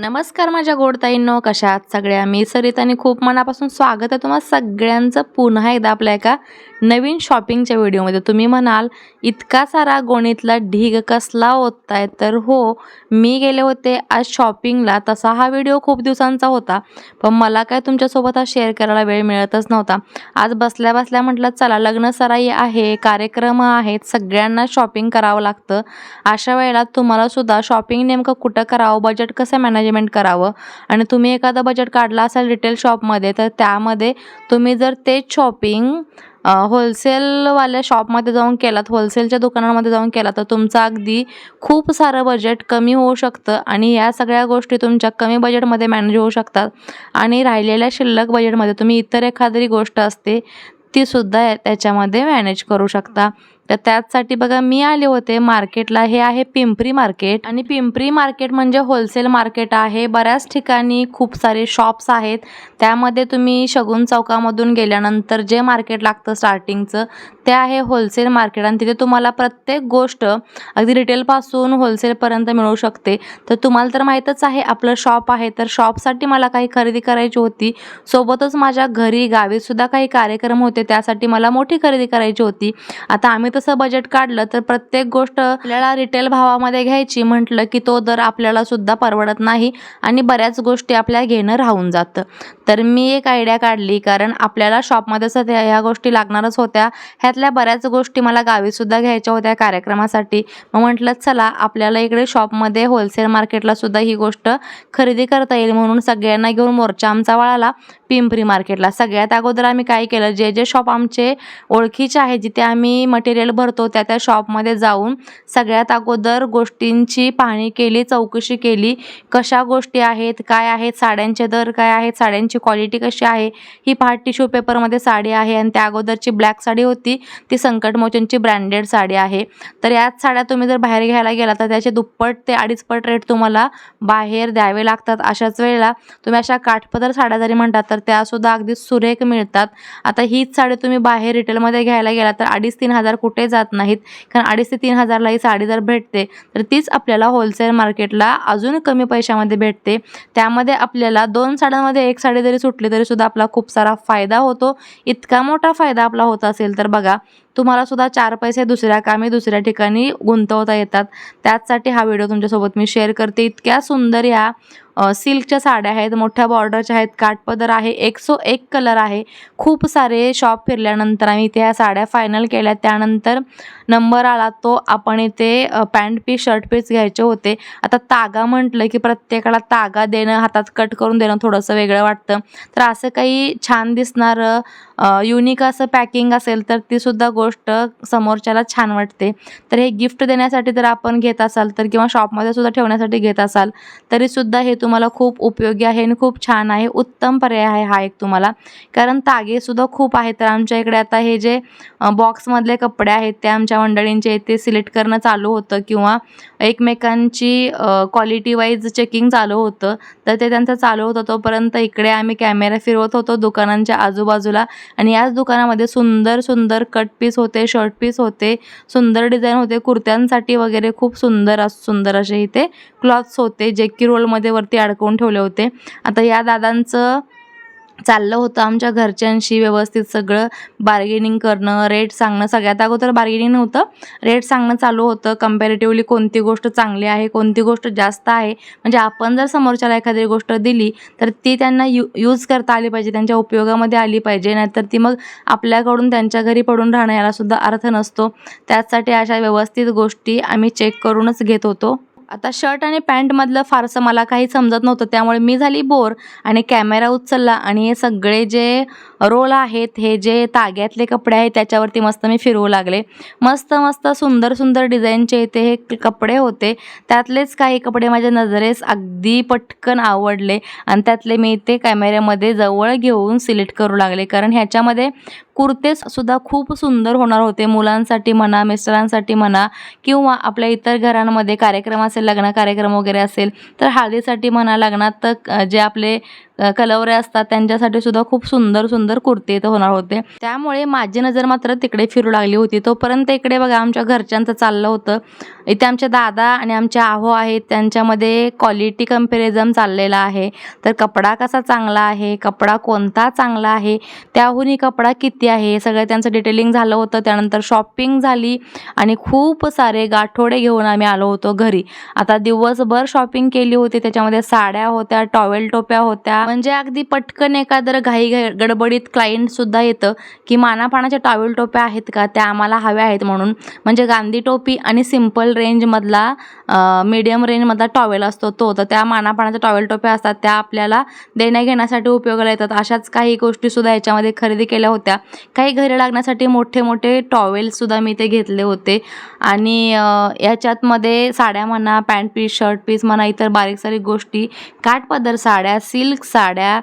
नमस्कार माझ्या गोडताईंनो कशा आहात सगळ्या? मी सरित आणि खूप मनापासून स्वागत आहे तुम्हाला सगळ्यांचं पुन्हा एकदा आपल्या एका नवीन शॉपिंगच्या व्हिडिओमध्ये. तुम्ही म्हणाल इतका सारा गोणीतला ढीग कसला होताय तर हो मी गेले होते आज शॉपिंगला. तसा हा व्हिडिओ खूप दिवसांचा होता पण मला काय तुमच्यासोबत हा शेअर करायला वेळ मिळतच नव्हता. आज बसल्या बसल्या म्हटलं चला लग्न सराई आहे कार्यक्रम आहेत सगळ्यांना शॉपिंग करावं लागतं. अशा वेळेला तुम्हालासुद्धा शॉपिंग नेमकं कुठं करावं? बजेट कसं मॅनेजमेंट करावं. आणि तुम्ही एखादं बजेट काढला असाल रिटेल शॉपमध्ये तर त्यामध्ये तुम्ही जर तेच शॉपिंग होलसेलवाल्या शॉपमध्ये जाऊन केलात होलसेलच्या दुकानामध्ये जाऊन केला तर तुमचं अगदी खूप सारं बजेट कमी होऊ शकतं. आणि या सगळ्या गोष्टी तुमच्या कमी बजेटमध्ये मॅनेज होऊ शकतात. आणि राहिलेल्या शिल्लक बजेटमध्ये तुम्ही इतर एखादी गोष्ट असते तीसुद्धा त्याच्यामध्ये मॅनेज करू शकता. तर त्याचसाठी बघा मी आले होते मार्केटला. हे आहे पिंपरी मार्केट. आणि पिंपरी मार्केट म्हणजे होलसेल मार्केट आहे. बऱ्याच ठिकाणी खूप सारे शॉप्स आहेत. त्यामध्ये तुम्ही शगुन चौकामधून गेल्यानंतर जे मार्केट लागतं स्टार्टिंगचं ते आहे होलसेल मार्केट आणि तिथे तुम्हाला प्रत्येक गोष्ट अगदी रिटेलपासून होलसेलपर्यंत मिळू शकते. तर तुम्हाला तर माहीतच आहे आपलं शॉप आहे. तर शॉपसाठी मला काही खरेदी करायची होती. सोबतच माझ्या घरी गावीसुद्धा काही कार्यक्रम होते. त्यासाठी मला मोठी खरेदी करायची होती. आता आम्ही तसं बजेट काढलं तर प्रत्येक गोष्ट आपल्याला रिटेल भावामध्ये घ्यायची. म्हटलं की तो दर आपल्याला सुद्धा परवडत नाही आणि बऱ्याच गोष्टी आपल्या घेणं राहून जातं. तर मी एक आयडिया काढली. कारण आपल्याला शॉपमध्ये सध्या ह्या गोष्टी लागणारच होत्या. ह्यात ह्यातल्या बऱ्याच गोष्टी मला गावीसुद्धा घ्यायच्या होत्या कार्यक्रमासाठी. मग म्हटलं चला आपल्याला इकडे शॉपमध्ये होलसेल मार्केटला सुद्धा ही गोष्ट खरेदी करता येईल म्हणून सगळ्यांना घेऊन मोर्चा आमचा वळाला पिंपरी मार्केटला सगळ्यात अगोदर आम्ही काय केलं जे जे शॉप आमचे ओळखीचे आहे जिथे आम्ही मटेरियल भरतो त्या त्या शॉपमध्ये जाऊन सगळ्यात अगोदर गोष्टींची पाहणी केली चौकशी केली कशा गोष्टी आहेत काय आहेत साड्यांचे दर काय आहेत साड्यांची क्वालिटी कशी आहे ही पहा टिश्यू पेपरमध्ये साडी आहे आणि त्या अगोदरची ब्लॅक साडी होती ती संकटमोचनची ब्रँडेड साडी आहे. तर याच साड्या तुम्ही जर बाहेर घ्यायला गेला तर त्याचे दुप्पट ते अडीचपट रेट तुम्हाला बाहेर द्यावे लागतात. अशाच वेळेला तुम्ही अशा काठपदर साड्या जरी म्हणतात तर त्यासुद्धा अगदी सुरेख मिळतात. आता हीच साडी तुम्ही बाहेर रिटेलमध्ये घ्यायला गेला तर अडीच तीन हजार कुठे जात नाहीत. कारण अडीच ते तीन हजारला ही साडी जर भेटते तर तीच आपल्याला होलसेल मार्केटला अजून कमी पैशामध्ये भेटते. त्यामध्ये आपल्याला दोन साड्यांमध्ये एक साडी जरी सुटली तरी सुद्धा आपला खूप सारा फायदा होतो. इतका मोठा फायदा आपला होत असेल तर बघा. तुम्हाला सुद्धा चार पैसे दुसऱ्या कामी दुसऱ्या ठिकाणी गुंतवता येतात. त्याचसाठी हा व्हिडिओ तुमच्यासोबत मी शेअर करते. इतक्या सुंदर ह्या सिल्कच्या साड्या आहेत मोठ्या बॉर्डरच्या आहेत काठपदर आहे एक सो एक कलर आहे. खूप सारे शॉप फिरल्यानंतर आम्ही इथे ह्या साड्या फायनल केल्या. त्यानंतर नंबर आला तो आपण इथे पॅन्ट पीस शर्ट पीस घ्यायचे होते. आता तागा म्हटलं की प्रत्येकाला तागा देणं हातात कट करून देणं थोडंसं वेगळं वाटतं. तर असं काही छान दिसणारं युनिक असं पॅकिंग असेल तर तीसुद्धा गोष्ट समोरच्याला छान वाटते. तर हे गिफ्ट देण्यासाठी जर आपण घेत असाल तर किंवा शॉपमध्ये सुद्धा ठेवण्यासाठी घेत असाल तरीसुद्धा हे तुम्हाला खूप उपयोगी आहे आणि खूप छान आहे. उत्तम पर्याय आहे हा एक तुम्हाला. कारण तागेसुद्धा खूप आहेत तर आमच्या इकडे आता हे जे बॉक्समधले कपडे आहेत ते आमच्या मंडळींचे ते सिलेक्ट करणं चालू होतं किंवा एकमेकांची क्वालिटी वाईज चेकिंग चालू होतं. तर ते त्यांचं चालू होतं तोपर्यंत इकडे आम्ही कॅमेरा फिरवत होतो दुकानांच्या आजूबाजूला. आणि याच दुकानामध्ये सुंदर सुंदर कट पीस होते शर्ट पीस होते सुंदर डिझाईन होते कुर्त्यांसाठी वगैरे खूप सुंदर सुंदर असे इथे क्लॉथ्स होते जे की रोलमध्ये वरती अडकवून ठेवले होते. आता या दादांचं चाललं होतं आमच्या घरच्यांशी व्यवस्थित सगळं. बार्गेनिंग करणं रेट सांगणं सगळ्यात अगोदर बार्गेनिंग नव्हतं. रेट सांगणं चालू होतं. कम्पॅरेटिव्हली कोणती गोष्ट चांगली आहे कोणती गोष्ट जास्त आहे. म्हणजे आपण जर समोरच्याला एखादी गोष्ट दिली तर ती त्यांना यू यूज करता आली पाहिजे त्यांच्या उपयोगामध्ये आली पाहिजे. नाहीतर ती मग आपल्याकडून त्यांच्या घरी पडून राहणं यालासुद्धा अर्थ नसतो. त्याचसाठी अशा व्यवस्थित गोष्टी आम्ही चेक करूनच घेत होतो. आता शर्ट आणि पॅन्टमधलं फारसं मला काही समजत नव्हतं. त्यामुळे मी झाली बोर आणि कॅमेरा उचलला आणि हे सगळे जे रोल आहेत हे जे ताग्यातले कपडे आहेत त्याच्यावरती मस्त मी फिरवू लागले. मस्त मस्त सुंदर सुंदर डिझाईनचे इथे हे कपडे होते. त्यातलेच काही कपडे माझ्या नजरेस अगदी पटकन आवडले आणि त्यातले मी ते कॅमेऱ्यामध्ये जवळ घेऊन सिलेक्ट करू लागले. कारण ह्याच्यामध्ये कुर्तेसुद्धा खूप सुंदर होणार होते मुलांसाठी म्हणा मिस्टरांसाठी म्हणा किंवा आपल्या इतर घरांमध्ये कार्यक्रमासाठी असेल लग्न कार्यक्रम वगैरे असेल तर हळदीसाठी म्हणा लग्नात तर जे आपले कलवरे असतात त्यांच्यासाठी सुद्धा खूप सुंदर सुंदर कुर्ते इथं होणार होते. त्यामुळे माझी नजर मात्र तिकडे फिरू लागली होती. तोपर्यंत इकडे बघा आमच्या घरच्यांचं चाललं होतं. इथे आमचे दादा आणि आमचे आहो आहेत. त्यांच्यामध्ये क्वालिटी कम्पॅरिझम चाललेलं आहे. तर कपडा कसा चांगला आहे? कपडा कोणता चांगला आहे? त्याहूनही कपडा किती आहे? सगळं त्यांचं डिटेलिंग झालं होतं. त्यानंतर शॉपिंग झाली आणि खूप सारे गाठोडे घेऊन आम्ही आलो होतो घरी. आता दिवसभर शॉपिंग केली होती. त्याच्यामध्ये साड्या होत्या टॉवेल टोप्या होत्या. म्हणजे अगदी पटकन एखादं घाई गडबडीत क्लायंट सुद्धा येतं की मानापानाच्या टॉवेल टोप्या आहेत का? त्या आम्हाला हव्या आहेत म्हणून. म्हणजे गांधी टोपी आणि सिंपल रेंजमधला मीडियम रेंजमधला टॉवेल असतो तो. तर त्या मानापानाच्या टॉवेल टोप्या असतात. त्या आपल्याला देण्या घेण्यासाठी उपयोगाला येतात. अशाच काही गोष्टीसुद्धा याच्यामध्ये खरेदी केल्या होत्या. काही घरी लागण्यासाठी मोठे मोठे टॉवेलसुद्धा मी ते घेतले होते. आणि याच्यातमध्ये साड्या म्हणा पॅन्ट पीस शर्ट पीस म्हणा इतर बारीक सारीक गोष्टी काठपदर साड्या सिल्क साड्या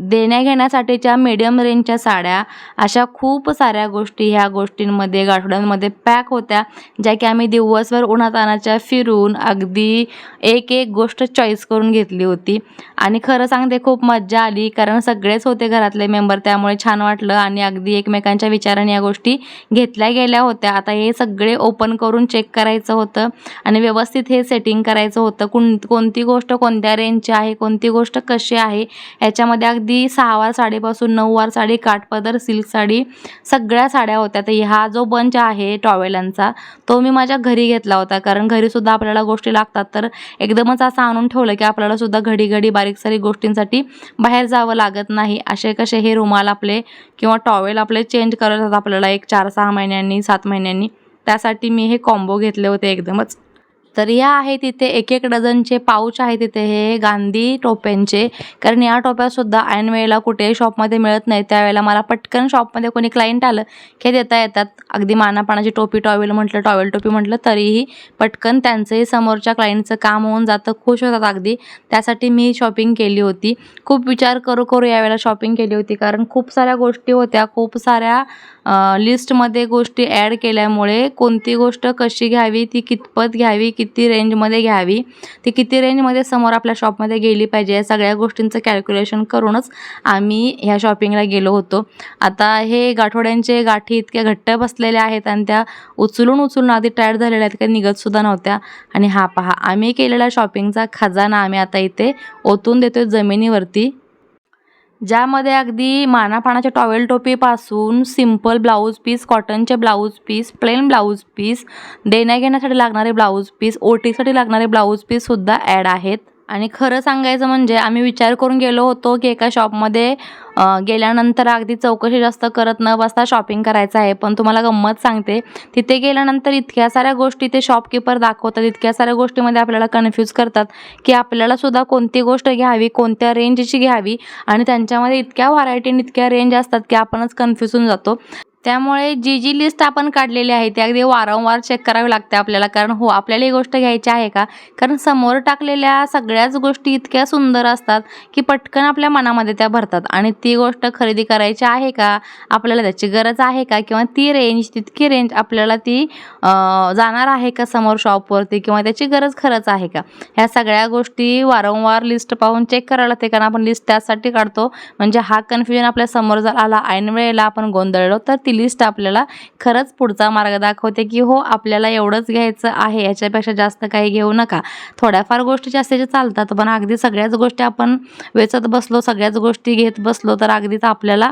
देण्याघेण्यासाठीच्या देण्या घेण्यासाठीच्या रेंजच्या साड्या अशा खूप साऱ्या गोष्टी ह्या गोष्टींमध्ये गाठोड्यांमध्ये पॅक होत्या ज्या की आम्ही दिवसभर उन्हातानाच्या फिरून अगदी एक एक गोष्ट चॉईस करून घेतली होती. आणि खरं सांगते खूप मज्जा आली कारण सगळेच होते घरातले मेंबर त्यामुळे छान वाटलं आणि अगदी एकमेकांच्या विचाराने या गोष्टी घेतल्या गेल्या होत्या. आता हे सगळे ओपन करून चेक करायचं होतं आणि व्यवस्थित व्यवस्थित हे सेटिंग करायचं होतं. कोण कोणती गोष्ट कोणत्या रेंजची आहे कोणती गोष्ट कशी आहे याच्यामध्ये अगदी सहावार साडीपासून नऊवार साडी काठपदर सिल्क साडी सगळ्या साड्या होत्या. तर हा जो बंच आहे टॉवेलांचा तो मी माझ्या घरी घेतला होता. कारण घरीसुद्धा आपल्याला गोष्टी लागतात. तर एकदमच असं आणून ठेवलं की आपल्याला सुद्धा घडी घडी बारीक सारीक गोष्टींसाठी बाहेर जावं लागत नाही. असे कसे हे रुमाल आपले किंवा टॉवेल आपले चेंज करत आपल्याला एक चार सहा महिन्यांनी सात महिन्यांनी. त्यासाठी मी हे कॉम्बो घेतले होते एकदमच. तर या आहेत इथे एक एक डझनचे पाऊच आहेत इथे हे गांधी टोप्यांचे. कारण या टोप्यासुद्धा ऐन वेळेला कुठेही शॉपमध्ये मिळत नाही. त्यावेळेला मला पटकन शॉपमध्ये कोणी क्लायंट आलं की देता येतात. अगदी मानापानाची टोपी टॉवेल म्हटलं टॉवेल टोपी म्हटलं तरीही पटकन त्यांचंही समोरच्या क्लायंटचं काम होऊन जातं. खुश होतात अगदी. त्यासाठी मी शॉपिंग केली होती. खूप विचार करू करू यावेळेला शॉपिंग केली होती. कारण खूप साऱ्या गोष्टी होत्या. खूप साऱ्या लिस्टमध्ये गोष्टी ॲड केल्यामुळे कोणती गोष्ट कशी घ्यावी ती कितपत घ्यावी कित किती रेंजमध्ये घ्यावी ती किती रेंजमध्ये समोर आपल्या शॉपमध्ये गेली पाहिजे या सगळ्या गोष्टींचं कॅल्क्युलेशन करूनच आम्ही ह्या शॉपिंगला गेलो होतो. आता हे गाठोड्यांचे गाठी इतक्या घट्ट बसलेल्या आहेत आणि त्या उचलून उचलून आधी टायर झालेल्या आहेत काही निघतसुद्धा नव्हत्या. आणि हा पहा आम्ही केलेला शॉपिंगचा खजाना आम्ही आता इथे ओतून देतो जमिनीवरती. ज्यामध्ये अगदी मानापानाच्या टॉवेल टोपीपासून सिंपल ब्लाऊज पीस कॉटनचे blouse piece plain blouse piece देण्या घेण्यासाठी लागणारे ब्लाऊज पीस ओटीसाठी लागणारे ब्लाऊज पीससुद्धा ॲड आहेत. आणि खरं सांगायचं म्हणजे आम्ही विचार करून गेलो होतो की एका शॉपमध्ये गेल्यानंतर अगदी चौकशी जास्त करत न बसता शॉपिंग करायचं आहे. पण तुम्हाला गंमत सांगते तिथे गेल्यानंतर इतक्या साऱ्या गोष्टी ते शॉपकीपर दाखवतात. इतक्या साऱ्या गोष्टीमध्ये आपल्याला कन्फ्यूज करतात की आपल्याला सुद्धा कोणती गोष्ट घ्यावी कोणत्या रेंजची घ्यावी आणि त्यांच्यामध्ये इतक्या व्हरायटी आणि इतक्या रेंज असतात की आपणच कन्फ्यूज होऊन जातो. त्यामुळे जी जी लिस्ट आपण काढलेली आहे ती अगदी वारंवार चेक करावी लागते आपल्याला. कारण हो आपल्याला ही गोष्ट घ्यायची आहे का? कारण समोर टाकलेल्या सगळ्याच गोष्टी इतक्या सुंदर असतात की पटकन आपल्या मनामध्ये त्या भरतात. आणि ती गोष्ट खरेदी करायची आहे का? आपल्याला त्याची गरज आहे का? किंवा ती रेंज तितकी रेंज आपल्याला ती जाणार आहे का समोर शॉपवरती किंवा त्याची गरज खरंच आहे का? ह्या सगळ्या गोष्टी वारंवार लिस्ट पाहून चेक करायला लागते. कारण आपण लिस्ट त्यासाठी काढतो. म्हणजे हा कन्फ्युजन आपल्यासमोर जर आला ऐन वेळेला आपण गोंधळलो तर ती लिस्ट आपल्याला खरंच पुढचा मार्ग दाखवते की हो आपल्याला एवढंच घ्यायचं आहे याच्यापेक्षा जास्त काही घेऊ नका. थोड्याफार गोष्टी जास्तीच्या चालतात पण अगदी सगळ्याच गोष्टी आपण वेचत बसलो सगळ्याच गोष्टी घेत बसलो तर अगदीच आपल्याला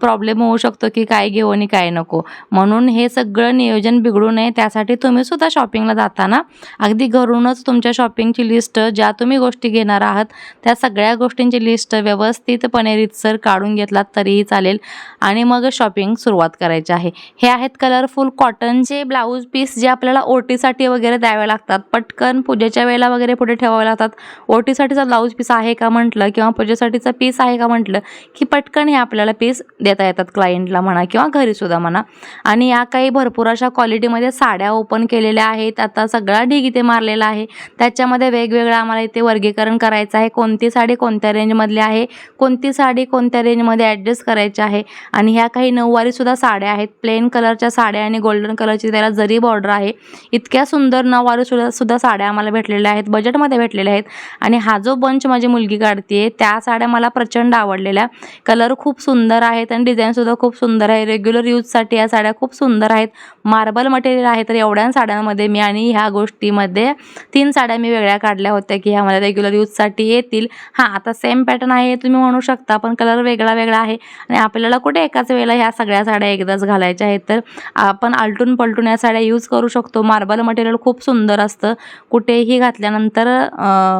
प्रॉब्लेम होऊ शकतो की काय घेऊ आणि काय नको. म्हणून हे सगळं नियोजन बिघडू नये त्यासाठी तुम्ही सुद्धा शॉपिंगला जाताना अगदी घरूनच तुमच्या शॉपिंगची लिस्ट ज्या तुम्ही गोष्टी घेणार आहात त्या सगळ्या गोष्टींची लिस्ट व्यवस्थितपणे रितसर काढून घेतलात तरीही चालेल. आणि मग शॉपिंग सुरुवात करायची आहे. हे आहेत कलरफुल कॉटनचे ब्लाऊज पीस जे आपल्याला ओटीसाठी वगैरे द्यावे लागतात. पटकन पूजेच्या वेळेला वगैरे पुढे ठेवावे लागतात. ओटीसाठीचा ब्लाऊज पीस आहे का म्हटलं किंवा पूजेसाठीचा पीस आहे का म्हटलं की पटकन हे आपल्याला पीस देता येतात क्लायंटला म्हणा किंवा घरीसुद्धा म्हणा. आणि या काही भरपूर अशा क्वालिटीमध्ये साड्या ओपन केलेल्या आहेत. आता सगळा ढीग इथे मारलेला आहे. त्याच्यामध्ये वेगवेगळं आम्हाला इथे वर्गीकरण करायचं आहे. कोणती साडी कोणत्या रेंजमधली आहे? कोणती साडी कोणत्या रेंजमध्ये ॲडजस्ट करायची आहे? आणि ह्या काही नऊवारीसुद्धा सुद्धा साड्या आहेत. प्लेन कलरच्या साड्या आणि गोल्डन कलरची त्याला जरी बॉर्डर आहे इतक्या सुंदर नऊवारी सुद्धा सुद्धा साड्या आम्हाला भेटलेल्या आहेत बजेटमध्ये भेटलेल्या आहेत. आणि हा जो बंच माझी मुलगी काढते त्या साड्या मला प्रचंड आवडलेल्या. कलर खूप सुंदर आहेत आणि डिझाईनसुद्धा खूप सुंदर आहे. रेग्युलर यूजसाठी या साड्या खूप सुंदर आहेत. मार्बल मटेरियल आहे तर एवढ्या साड्यांमध्ये मी आणि ह्या गोष्टीमध्ये तीन साड्या मी वेगळ्या काढल्या होत्या की ह्या मला रेग्युलर यूजसाठी येतील. हां आता सेम पॅटर्न आहे तुम्ही म्हणू शकता पण कलर वेगळा वेगळा आहे. आणि आपल्याला कुठे एकाच वेळेला ह्या सगळ्या साड्या साड्या एकदाच घालायच्या आहेत तर आपण आलटून पलटून या साड्या यूज करू शकतो. मार्बल मटेरियल खूप सुंदर असतं. कुठेही घातल्यानंतर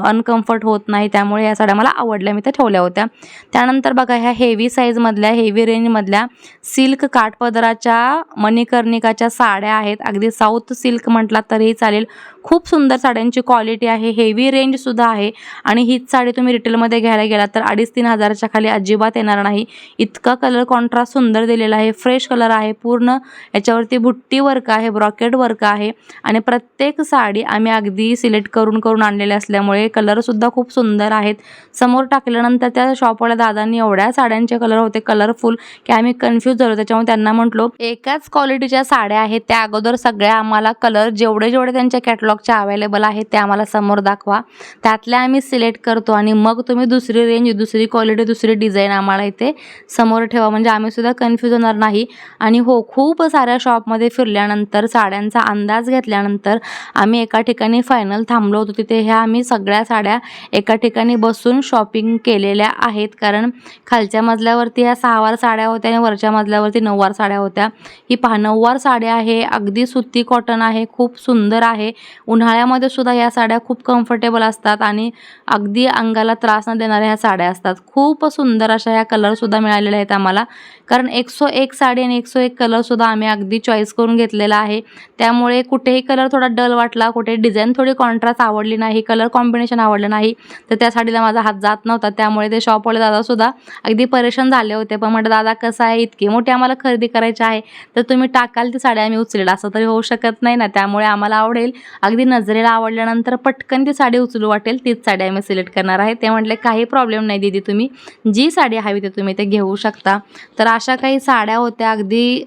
अनकम्फर्ट होत नाही. त्यामुळे या साड्या मला आवडल्या. मी त्या ठेवल्या होत्या. त्यानंतर बघा ह्या हेवी साईजमधल्या हेवी रेंजमधल्या सिल्क काठपदराच्या मणिकर्णिकाच्या साड्या आहेत. अगदी साऊथ सिल्क म्हटला तरीही चालेल. खूप सुंदर साड्यांची क्वालिटी आहे. हेवी रेंजसुद्धा आहे. आणि हीच साडी तुम्ही रिटेलमध्ये घ्यायला गेलात तर अडीच तीन हजाराच्या खाली अजिबात येणार नाही. इतका कलर कॉन्ट्रास्ट सुंदर दिलेला आहे. फ्रेश कलर आहे. पूर्ण याच्यावरती बुट्टी वर्क आहे. ब्रॉकेट वर्क आहे. आणि प्रत्येक साडी आम्ही अगदी सिलेक्ट करून करून आणलेल्या असल्यामुळे कलरसुद्धा खूप सुंदर आहेत. समोर टाकल्यानंतर त्या शॉपवाल्या दादांनी एवढ्या साड्यांचे कलर होते. कलरफुल की आम्ही कन्फ्यूज झालो. त्याच्यामुळे त्यांना म्हटलो एकाच क्वालिटीच्या साड्या आहेत. त्या अगोदर सगळ्या आम्हाला कलर जेवढे जेवढे त्यांच्या कॅटलॉग कॅटलॉगच्या अवेलेबल आहेत ते आम्हाला समोर दाखवा. त्यातल्या आम्ही सिलेक्ट करतो आणि मग तुम्ही दुसरी रेंज दुसरी क्वालिटी दुसरी डिझाईन आम्हाला इथे समोर ठेवा. म्हणजे आम्हीसुद्धा कन्फ्यूज होणार नाही. आणि हो खूप साऱ्या शॉपमध्ये फिरल्यानंतर साड्यांचा अंदाज घेतल्यानंतर आम्ही एका ठिकाणी फायनल थांबलो होतो. तिथे ह्या आम्ही सगळ्या साड्या एका ठिकाणी बसून शॉपिंग केलेल्या आहेत. कारण खालच्या मजल्यावरती ह्या सहावार साड्या होत्या आणि वरच्या मजल्यावरती नऊवार साड्या होत्या. ही पहा नऊवार साड्या आहे. अगदी सुती कॉटन आहे. खूप सुंदर आहे. उन्हाळ्यामध्ये सुद्धा ह्या साड्या खूप कम्फर्टेबल असतात आणि अगदी अंगाला त्रास न देणाऱ्या ह्या साड्या असतात. खूप सुंदर अशा ह्या कलरसुद्धा मिळालेल्या आहेत आम्हाला. कारण एकसो एक साडी आणि एकसो एक कलरसुद्धा आम्ही अगदी चॉईस करून घेतलेला आहे. त्यामुळे कुठेही कलर थोडा डल वाटला कुठे डिझाईन थोडी कॉन्ट्रास्ट आवडली नाही कलर कॉम्बिनेशन आवडलं नाही तर त्या साडीला माझा हात जात नव्हता. त्यामुळे ते शॉपवाले दादासुद्धा अगदी परेशान झाले होते. पण म्हटलं दादा कसं आहे? इतकी मोठी आम्हाला खरेदी करायची आहे तर तुम्ही टाकाल ती साडी आम्ही उचलेल. असं तरी होऊ शकत नाही ना. त्यामुळे आम्हाला आवडेल अगदी नजरेला आवडल्यानंतर पटकन ती साडी उचलू वाटेल तीच साडी आम्ही सिलेक्ट करणार आहे. ते म्हटले काही प्रॉब्लेम नाही दिदी तुम्ही जी साडी हवी ती तुम्ही ते घेऊ शकता. तर अशा काही साड्या होत्या. अगदी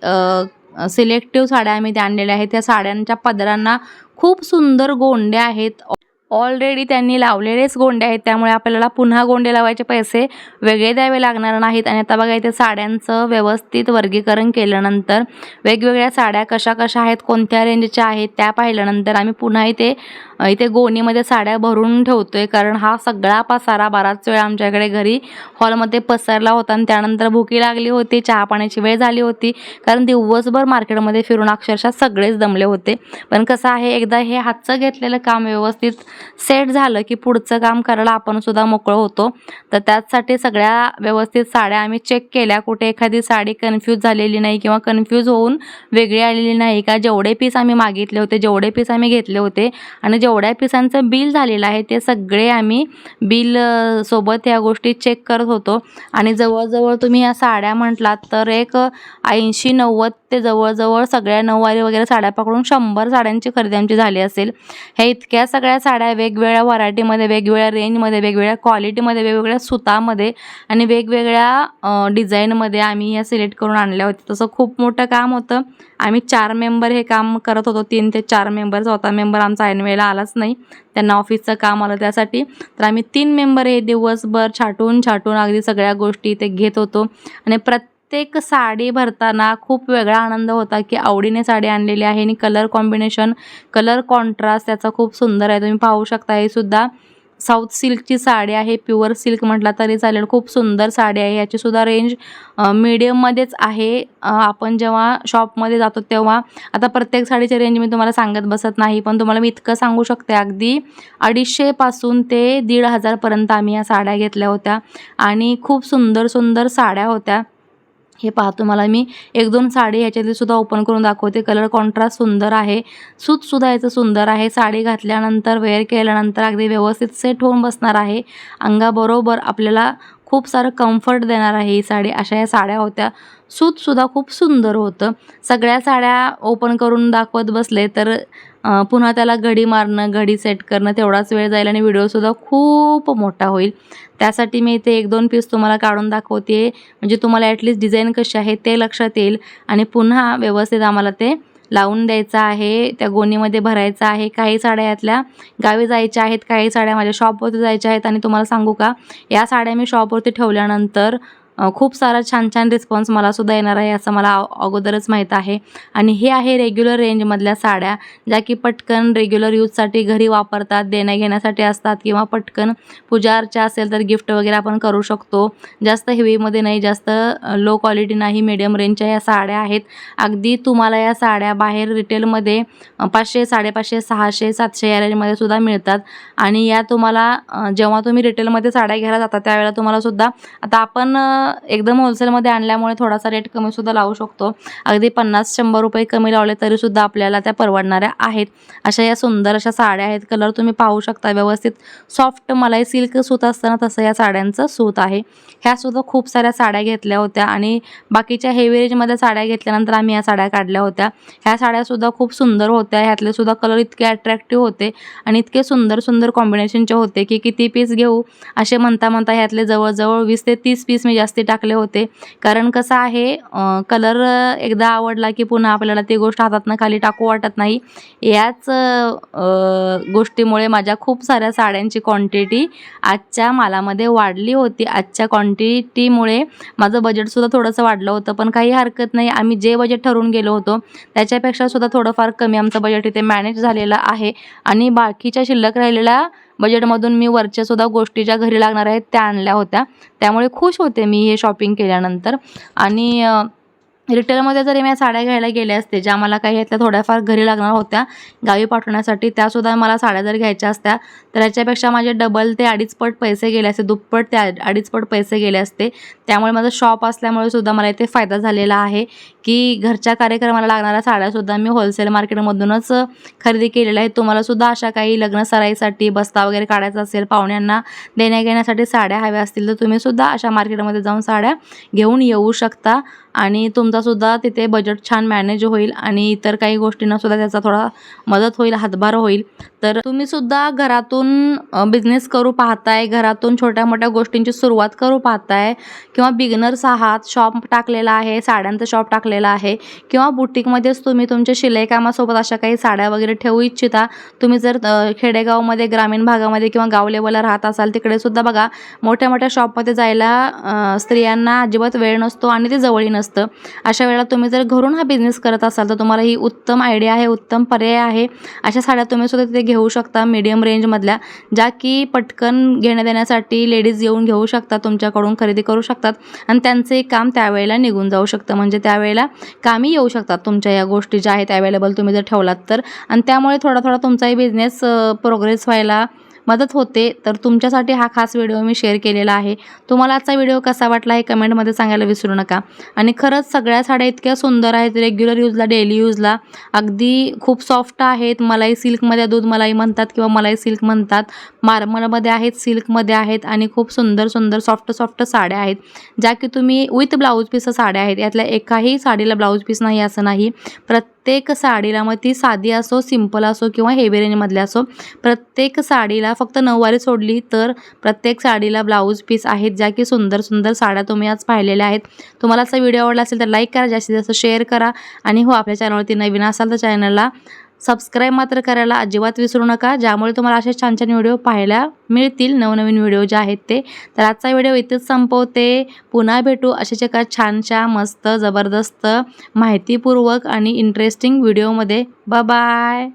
सिलेक्टिव्ह साड्या आम्ही त्या आणलेल्या आहेत. त्या साड्यांच्या पदरांना खूप सुंदर गोंड्या आहेत. ऑलरेडी त्यांनी लावलेलेच गोंडे आहेत त्यामुळे आपल्याला पुन्हा गोंडे लावायचे पैसे वेगळे द्यावे लागणार नाहीत. आणि आता बघा इथे साड्यांचं व्यवस्थित वर्गीकरण केल्यानंतर वेगवेगळ्या साड्या कशा कशा आहेत कोणत्या रेंजच्या आहेत त्या पाहिल्यानंतर आम्ही पुन्हा इथे इथे गोणीमध्ये साड्या भरून ठेवतो आहे कारण हा सगळा पसारा बराच वेळ आमच्याकडे घरी हॉलमध्ये पसरला होता आणि त्यानंतर भुकी लागली होती चहा पाण्याची वेळ झाली होती. कारण दिवसभर मार्केटमध्ये फिरून अक्षरशः सगळेच दमले होते. पण कसं आहे एकदा हे हातचं घेतलेलं काम व्यवस्थित सेट झालं की पुढचं काम करायला आपण सुद्धा मोकळं होतो. तर त्याचसाठी सगळ्या व्यवस्थित साड्या आम्ही चेक केल्या. कुठे एखादी साडी कन्फ्यूज झालेली नाही किंवा कन्फ्यूज होऊन वेगळी आलेली नाही का? जेवढे पीस आम्ही मागितले होते जेवढे पीस आम्ही घेतले होते आणि जेवढ्या पिसांचं बिल झालेलं आहे ते सगळे आम्ही बिल सोबत या गोष्टी चेक करत होतो. आणि जवळजवळ तुम्ही या साड्या म्हटलात तर एक ऐंशी नव्वद ते जवळजवळ सगळ्या नऊवारी वगैरे साड्या पकडून शंभर साड्यांची खरेदी आमची झाली असेल. ह्या इतक्या सगळ्या साड्या वेगवेगळ्या व्हरायटीमध्ये वेगवेगळ्या रेंजमध्ये वेगवेगळ्या क्वालिटीमध्ये वेगवेगळ्या सुतामध्ये आणि वेगवेगळ्या डिझाईनमध्ये आम्ही ह्या सिलेक्ट करून आणल्या होत्या. तसं खूप मोठं काम होतं. आम्ही चार मेंबर हे काम करत होतो. तीन ते चार मेंबर चौथा मेंबर आमचा ऐन वेळेला आलाच नाही. त्यांना ऑफिसचं काम आलं त्यासाठी. तर आम्ही तीन मेंबर हे दिवसभर छाटून छाटून अगदी सगळ्या गोष्टी ते घेत होतो. आणि प्रत्येक प्रत्येक साडी भरताना खूप वेगळा आनंद होता की आवडीने साडी आणलेली आहे आणि कलर कॉम्बिनेशन कलर कॉन्ट्रास्ट त्याचा खूप सुंदर आहे. तुम्ही पाहू शकता हे सुद्धा साऊथ सिल्कची साडी आहे. प्युअर सिल्क म्हटला तरी चालेल. खूप सुंदर साडी आहे. याचीसुद्धा रेंज मीडियममध्येच आहे. आपण जेव्हा शॉपमध्ये जातो तेव्हा आता प्रत्येक साडीची रेंज मी तुम्हाला सांगत बसत नाही पण तुम्हाला मी इतकं सांगू शकते. अगदी अडीचशेपासून ते दीड हजारपर्यंत आम्ही या साड्या घेतल्या होत्या आणि खूप सुंदर सुंदर साड्या होत्या. हे पाहतो मला मी. एक दोन साडी ह्याच्यातली सुद्धा ओपन करून दाखवते. कलर कॉन्ट्रास्ट सुंदर आहे. सूतसुद्धा याचं सुंदर आहे. साडी घातल्यानंतर वेअर केल्यानंतर अगदी व्यवस्थित सेट होऊन बसणार आहे. अंगाबरोबर आपल्याला खूप सारं कम्फर्ट देणार आहे ही साडी. अशा या साड्या होत्या. सूतसुद्धा खूप सुंदर होतं. सगळ्या साड्या ओपन करून दाखवत बसले तर पुन्हा त्याला घडी मारणं घडी सेट करणं तेवढाच वेळ जाईल आणि व्हिडिओसुद्धा खूप मोठा होईल. त्यासाठी मी इथे एक दोन पीस तुम्हाला काढून दाखवते. म्हणजे तुम्हाला ॲटलिस्ट डिझाईन कशी आहे ते लक्षात येईल. आणि पुन्हा व्यवस्थित आम्हाला ते लावून द्यायचं आहे. त्या गोणीमध्ये भरायचं आहे. काही साड्या यातल्या गावी जायच्या आहेत काही साड्या माझ्या शॉपवरती जायच्या आहेत. आणि तुम्हाला सांगू का या साड्या मी शॉपवरती ठेवल्यानंतर खूप सारा छान छान रिस्पॉन्स मलासुद्धा येणार आहे असं मला अगोदरच माहीत आहे. आणि हे आहे रेग्युलर रेंजमधल्या साड्या ज्या की पटकन रेग्युलर यूजसाठी घरी वापरतात देण्या घेण्यासाठी असतात किंवा पटकन पूजा अर्चा असेल तर गिफ्ट वगैरे आपण करू शकतो. जास्त हेवीमध्ये नाही जास्त लो क्वालिटी नाही मिडियम रेंजच्या या साड्या आहेत. अगदी तुम्हाला या साड्या बाहेर रिटेलमध्ये पाचशे साडेपाचशे सहाशे सातशे या रेंजमध्ये सुद्धा मिळतात. आणि या तुम्हाला जेव्हा तुम्ही रिटेलमध्ये साड्या घ्यायला जाता त्यावेळेला तुम्हाला सुद्धा आता आपण एकदम होलसेलमध्ये आणल्यामुळे थोडासा रेट कमीसुद्धा लावू शकतो. अगदी पन्नास शंभर रुपये कमी लावले तरीसुद्धा आपल्याला त्या परवडणाऱ्या आहेत. अशा या सुंदर अशा साड्या आहेत. कलर तुम्ही पाहू शकता व्यवस्थित. सॉफ्ट मलाई सिल्क सूत असताना तसं या साड्यांचं सूत आहे. ह्यासुद्धा खूप साऱ्या साड्या घेतल्या होत्या आणि बाकीच्या हेवी रेंजमध्ये साड्या घेतल्यानंतर आम्ही या साड्या काढल्या होत्या. ह्या साड्यासुद्धा खूप सुंदर होत्या. ह्यातले सुद्धा कलर इतके अट्रॅक्टिव्ह होते आणि इतके सुंदर सुंदर कॉम्बिनेशनचे होते की किती पीस घेऊ असे म्हणता म्हणता ह्यातले जवळजवळ वीस ते तीस पीस मी जास्त टाकले होते. कारण कसं आहे कलर एकदा आवडला की पुन्हा आपल्याला ती गोष्ट हातातनं खाली टाकू वाटत नाही. याच गोष्टीमुळे माझ्या खूप साऱ्या साड्यांची क्वांटिटी आजच्या मालामध्ये वाढली होती. आजच्या क्वांटिटीमुळे माझं बजेटसुद्धा थोडंसं वाढलं होतं. पण काही हरकत नाही. आम्ही जे बजेट ठरवून गेलो होतो त्याच्यापेक्षा सुद्धा थोडंफार कमी आमचं बजेट इथे मॅनेज झालेलं आहे. आणि बाकीच्या शिल्लक राहिलेल्या बजेटमधून मी वरच्या सुद्धा गोष्टी ज्या घरी लागणार आहेत त्या आणल्या होत्या. त्यामुळे खुश होते मी हे शॉपिंग केल्यानंतर. आणि रिटेलमध्ये जरी मी साड्या घ्यायला गेले असते ज्या मला काही ह्यातल्या थोड्याफार घरी लागणार होत्या गावी पाठवण्यासाठी त्यासुद्धा मला साड्या जर घ्यायच्या असत्या तर याच्यापेक्षा माझे डबल ते अडीचपट पैसे गेले असते दुप्पट ते अडीचपट पैसे गेले असते. त्यामुळे माझं शॉप असल्यामुळे सुद्धा मला इथे फायदा झालेला आहे की घरच्या कार्यक्रमाला लागणाऱ्या साड्यासुद्धा मी होलसेल मार्केटमधूनच खरेदी केलेल्या आहेत. तुम्हालासुद्धा अशा काही लग्न सराईसाठी बस्ता वगैरे काढायचा असेल पाहुण्यांना देण्या घेण्यासाठी साड्या हव्या असतील तर तुम्हीसुद्धा अशा मार्केटमध्ये जाऊन साड्या घेऊन येऊ शकता. आणि तुमचासुद्धा तिथे बजेट छान मॅनेज होईल आणि इतर काही गोष्टींनासुद्धा त्याचा थोडा मदत होईल हातभार होईल. तर तुम्हीसुद्धा घरातून बिझनेस करू पाहताय घरातून छोट्या मोठ्या गोष्टींची सुरुवात करू पाहताय किंवा बिगनर्स आहात शॉप टाकलेला आहे साड्यांचं शॉप टाकलेलं आहे किंवा बुटीकमध्येच तुम्ही तुमच्या शिलाईकामासोबत अशा काही साड्या वगैरे ठेवू इच्छिता. तुम्ही जर खेडेगावमध्ये ग्रामीण भागामध्ये किंवा गाव लेवलला राहत असाल तिकडे सुद्धा बघा मोठ्या मोठ्या शॉपमध्ये जायला स्त्रियांना अजिबात वेळ नसतो आणि ते जवळही नसतो असतं. अशा वेळेला तुम्ही जर घरून हा बिझनेस करत असाल तर तुम्हाला ही उत्तम आयडिया आहे उत्तम पर्याय आहे. अशा साड्या तुम्ही सुद्धा तिथे घेऊ शकता मीडियम रेंजमधल्या ज्या की पटकन घेण्या देण्यासाठी लेडीज येऊन घेऊ शकतात तुमच्याकडून खरेदी करू शकतात आणि त्यांचे काम त्यावेळेला निघून जाऊ शकतं. म्हणजे त्यावेळेला कामी येऊ शकतात तुमच्या या गोष्टी ज्या आहेत अवेलेबल तुम्ही जर ठेवलात तर. आणि त्यामुळे थोडा थोडा तुमचाही बिझनेस प्रोग्रेस व्हायला मदत होते तर तुमच्यासाठी हा खास व्हिडिओ मी शेअर केलेला आहे. तुम्हाला आजचा व्हिडिओ कसा वाटला हे कमेंटमध्ये सांगायला विसरू नका. आणि खरंच सगळ्या साड्या इतक्या सुंदर आहेत रेग्युलर यूजला डेली यूजला अगदी खूप सॉफ्ट आहेत. मलाई सिल्कमध्ये दूध मलाई म्हणतात किंवा मलाई सिल्क म्हणतात. मार्मलमध्ये आहेत सिल्कमध्ये आहेत आणि खूप सुंदर सुंदर सॉफ्ट सॉफ्ट साड्या आहेत. ज्या की तुम्ही विथ ब्लाऊज पीस साड्या आहेत. यातल्या एकाही साडीला ब्लाऊज पीस नाही असं नाही. प्रत्येक प्रत्येक साडीला मग ती साधी असो सिंपल असो किंवा हेवी रेंजमधल्या असो प्रत्येक साडीला फक्त नऊवारी सोडली तर प्रत्येक साडीला ब्लाऊज पीस आहेत ज्या की सुंदर सुंदर साड्या तुम्ही आज पाहिलेल्या आहेत. तुम्हाला असा व्हिडिओ आवडला असेल तर लाईक करा जास्तीत जास्त शेअर करा. आणि हो आपल्या चॅनलवरती नवीन असाल तर चॅनलला सबस्क्राईब मात्र करायला अजिबात विसरू नका. ज्यामुळे तुम्हाला असे छान छान व्हिडिओ पाहायला मिळतील. नवनवीन व्हिडिओ जे आहेत ते. तर आजचा व्हिडिओ इथेच संपवते. पुन्हा भेटू अशाच एका छानशा मस्त जबरदस्त माहितीपूर्वक आणि इंटरेस्टिंग व्हिडिओमध्ये बाय